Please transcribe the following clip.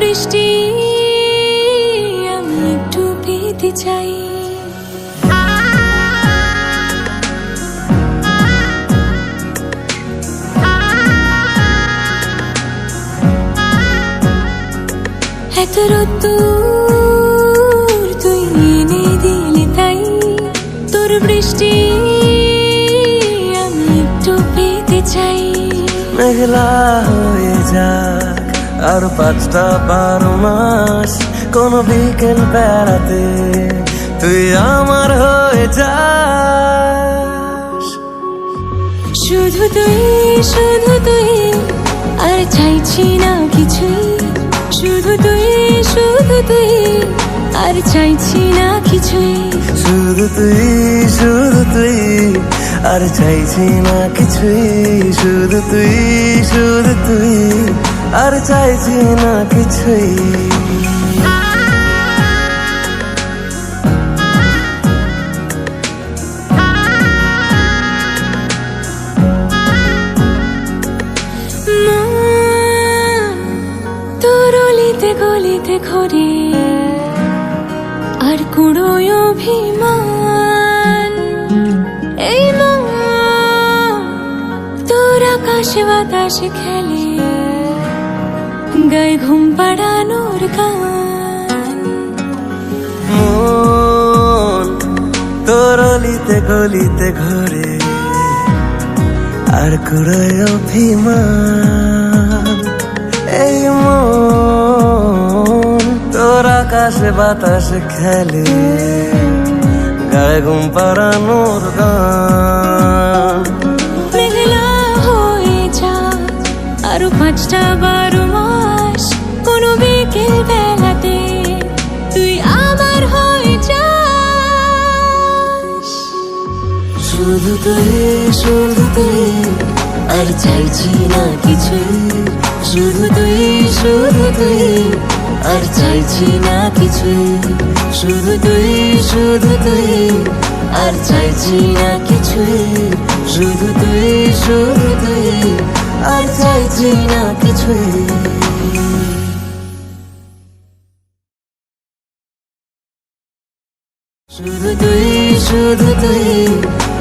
বৃষ্টি, আমি একটু পেতে চাই। এত রোদ্দুর তুই এনে দিলি তাই। তোর বৃষ্টি, আমি একটু পেতে চাই। মেঘলা হয়ে যাক আর পাঁচটা বারো মাস কোন বিকেল বেড়াতে তুই আমার হয়ে যাস। শুধু তুই শুধু তুই আর চাইছি না কিছুই। শুধু তুই শুধু তুই আর চাইছি না কিছুই। শুধু তুই শুধু তুই আর চাইছি না কিছুই। শুধু তুই শুধু তুই আর চাইছি না কিছুই। গলিতে ঘরে আর কুড়োয় অভিমান। এই মন তোর আকাশে বাতাসে খেলে। গায়ে ঘুম পাড়ানোর গান। মন তোর অলিতে গলিতে ঘরে আর কুড়ায় অভিমান। এই মন তোর আকাশে বাতাসে খেলে গায়ে ঘুম পাড়ানোর গান। মেঘলা হয়ে যা আরও পাঁচটা বারো শুধু তুই শুধু তুই আর চাইছি না কিছু। শুধু তুই শুধু তুই আর চাইছি না কিছু। শুধু তুই শুধু তুই আর চাইছি না কিছুই শুধু তুই শুধু তুই আর চাইছি না কিছু। শুধু তুই শুধু তুই